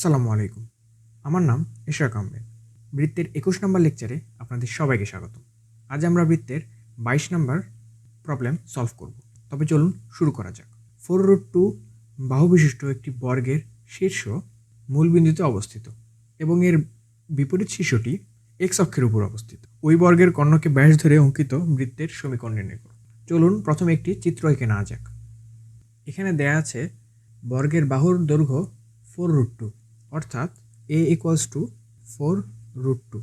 আসসালামু আলাইকুম। আমার নাম ইশরাক আহমেদ। বৃত্তের একুশ নম্বর লেকচারে আপনাদের সবাইকে স্বাগত আজ আমরা বৃত্তের বাইশ নম্বর প্রবলেম সলভ করব। তবে চলুন শুরু করা যাক। ফোর রুট টু বাহু বিশিষ্ট একটি বর্গের শীর্ষ মূলবিন্দুতে অবস্থিত এবং এর বিপরীত শীর্ষটি এক্স অক্ষের উপর অবস্থিত। ওই বর্গের কর্ণকে ব্যাস ধরে অঙ্কিত বৃত্তের সমীকরণ নির্ণয় করুন চলুন প্রথমে একটি চিত্র এঁকে নেওয়া যাক। এখানে দেয়া আছে বর্গের বাহুর দৈর্ঘ্য ফোর রুট টু অর্থাৎ a equals to four root two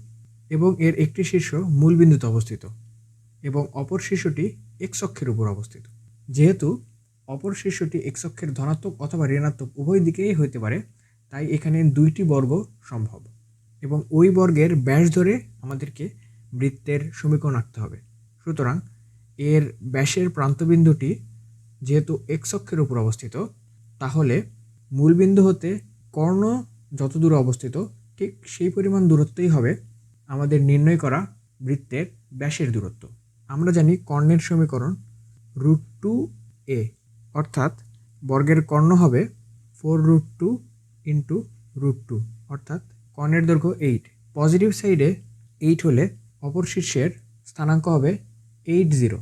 এবং এর একটি শীর্ষ মূল বিন্দুতে অবস্থিত এবং অপর শীর্ষটি এক্স অক্ষের উপর অবস্থিত। যেহেতু অপর শীর্ষটি এক্স অক্ষের ধনাত্মক অথবা ঋণাত্মক উভয় দিকেই হতে পারে, তাই এখানে দুইটি বর্গ সম্ভব এবং ওই বর্গের ব্যাস ধরে আমাদেরকে বৃত্তের সমীকরণ আঁকতে হবে। সুতরাং এর ব্যাসের প্রান্তবিন্দুটি যেহেতু এক্স অক্ষের উপর অবস্থিত, তাহলে মূলবিন্দু হতে কর্ণ যত দূরে অবস্থিত, ঠিক সেই পরিমাণ দূরত্বই হবে আমাদের নির্ণয় করা বৃত্তের ব্যাসের দূরত্ব। আমরা জানি কর্ণের সমীকরণ রুট টু এ, অর্থাৎ বর্গের কর্ণ হবে four root two into root two, অর্থাৎ কর্ণের দৈর্ঘ্য এইট। পজিটিভ সাইডে এইট হলে অপর শীর্ষের স্থানাঙ্ক হবে এইট জিরো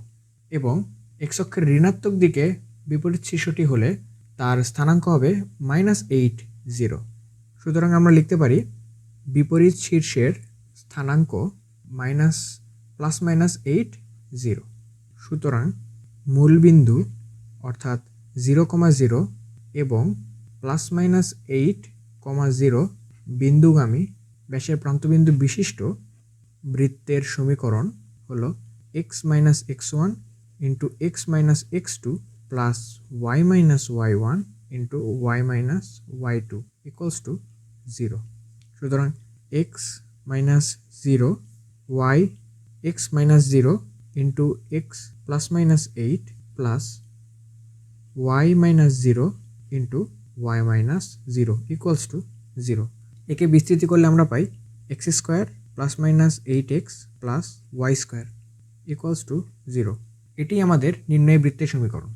এবং এক্স অক্ষের ঋণাত্মক দিকে বিপরীত শীর্ষটি হলে তার স্থানাঙ্ক হবে মাইনাস এইট জিরো। সুতরাং আমরা লিখতে পারি বিপরীত শীর্ষের স্থানাঙ্ক minus plus minus eight zero. সুতরাং মূলবিন্দু অর্থাৎ জিরো কমা জিরো এবং plus minus eight comma zero বিন্দুগামী ব্যাসের প্রান্তবিন্দু বিশিষ্ট বৃত্তের সমীকরণ হল x minus x one into x minus x two plus y minus y one into y minus y two equals to zero সুতরাং x minus zero y x minus zero into x plus minus eight plus y minus zero into y minus zero equals to zero একে বিস্তৃতি করলে আমরা পাই x square plus minus eight x plus y square equals to zero এটি আমাদের নির্ণয় বৃত্তের সমীকরণ।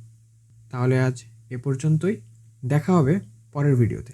তাহলে আজ এ পর্যন্তই। দেখা হবে পরের ভিডিওতে